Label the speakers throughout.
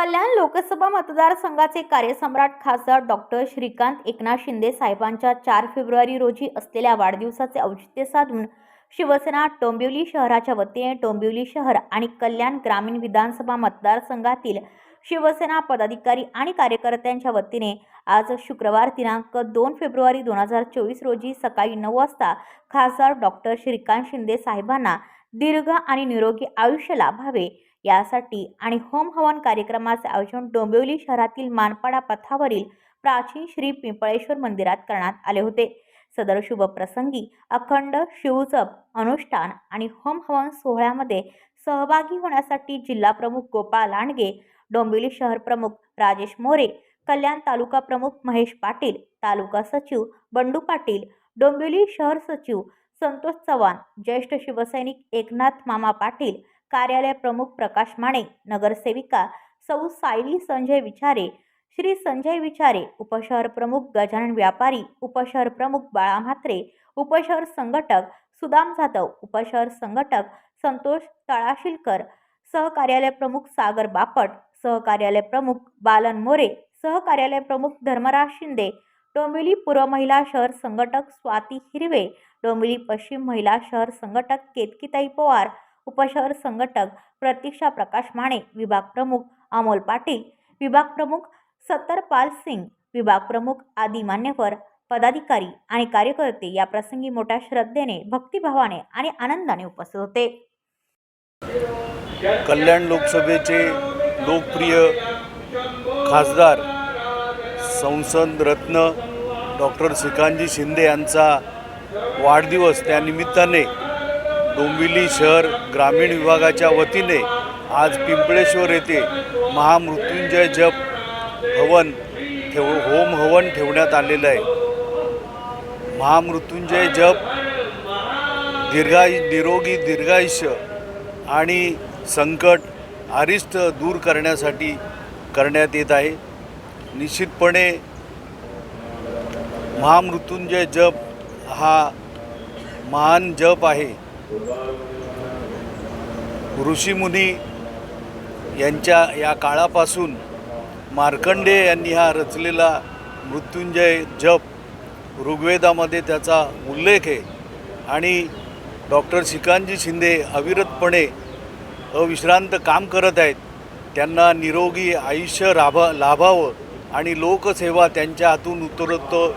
Speaker 1: कल्याण लोकसभा मतदारसंघाचे कार्यसम्राट खासदार डॉक्टर श्रीकांत एकनाथ शिंदे साहेबांच्या चार फेब्रुवारी रोजी असलेल्या वाढदिवसाचे औचित्य साधून शिवसेना डोंबिवली शहराच्या वतीने डोंबिवली शहर आणि कल्याण ग्रामीण विधानसभा मतदारसंघातील शिवसेना पदाधिकारी आणि कार्यकर्त्यांच्या वतीने आज शुक्रवार दिनांक दोन फेब्रुवारी दोन हजार चोवीस रोजी सकाळी नऊ वाजता खासदार डॉक्टर श्रीकांत शिंदे साहेबांना दीर्घ आणि निरोगी आयुष्य लाभावे. यासाठी आणि होम हवन कार्यक्रमाचे आयोजन डोंबिवली शहरातील मानपाडा पथावरील प्राचीन श्री पिंपळेश्वर मंदिरात करण्यात आले होते. सदर शुभ प्रसंगी अखंड शिवजप अनुष्ठान आणि होम हवन सोहळ्यामध्ये सहभागी होण्यासाठी जिल्हा प्रमुख गोपाळ लांडगे डोंबिवली शहर प्रमुख राजेश मोरे कल्याण तालुका प्रमुख महेश पाटील तालुका सचिव बंडू पाटील डोंबिवली शहर सचिव संतोष चव्हाण ज्येष्ठ शिवसैनिक एकनाथ मामा पाटील कार्यालय प्रमुख प्रकाश माने नगरसेविका सौ सायली संजय विचारे श्री संजय विचारे उपशहर प्रमुख गजानन व्यापारी उपशहर प्रमुख बाळा म्हात्रे उपशहर संघटक सुदाम जाधव उपशहर संघटक संतोष तळाशिलकर सहकार्यालय प्रमुख सागर बापट सहकार्यालय प्रमुख बालन मोरे सहकार्यालय प्रमुख धर्मराज शिंदे डोंबिवली पूर्व महिला शहर संघटक स्वाती हिरवे डोंबिवली पश्चिम महिला शहर संघटक केतकीताई पवार उपशहर संघटक प्रतीक्षा प्रकाश माने विभाग प्रमुख अमोल पाटील विभाग प्रमुख सत्तरपाल सिंग विभाग प्रमुख आदी मान्यवर पदाधिकारी आणि कार्यकर्ते या प्रसंगी मोठ्या श्रद्धेने भक्तिभावाने आणि आनंदाने उपस्थित होते.
Speaker 2: कल्याण लोकसभेचे लोकप्रिय खासदार संसद रत्न डॉक्टर श्रीकांतजी शिंदे यांचा वाढदिवस त्यानिमित्ताने डोंबिवली शहर ग्रामीण विभागाच्या वतीने आज पिंपळेश्वर येथे महामृत्युंजय जप हवन ठेव होम हवन ठेवण्यात आलेलं आहे. महामृत्युंजय जप दीर्घायु निरोगी दीर्घायुष्य आणि संकट अरिष्ट दूर करण्यासाठी करण्यात येत आहे. निश्चितपणे महामृत्युंजय जप हा महान जप आहे. ऋषीमुनी यांच्या या काळापासून मार्कंडे यांनी हा रचलेला मृत्युंजय जप ऋग्वेदामध्ये त्याचा उल्लेख आहे. आणि डॉक्टर श्रीकांतजी शिंदे अविरतपणे अविश्रांत काम करत आहेत. त्यांना निरोगी आयुष्य राभा लाभावं आणि लोकसेवा त्यांच्या हातून उत्तरोत्तर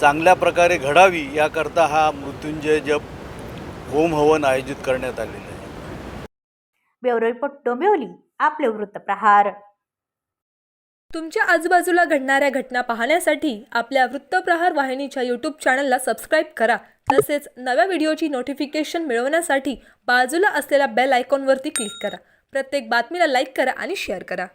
Speaker 2: चांगल्या प्रकारे घडावी याकरता हा मृत्युंजय जप होम हवन आयोजित करण्यात आलेलं आहे.
Speaker 1: ब्युरो रिपोर्ट डोंबिवली आपले वृत्तप्रहार.
Speaker 3: तुमच्या आजूबाजूला घडणाऱ्या घटना पाहण्यासाठी आपल्या वृत्तप्रहार वाहिनीच्या यूट्यूब चॅनलला सबस्क्राईब करा. तसेच नव्या व्हिडिओची नोटिफिकेशन मिळवण्यासाठी बाजूला असलेल्या बेल आयकॉनवरती क्लिक करा. प्रत्येक बातमीला लाईक करा आणि शेअर करा.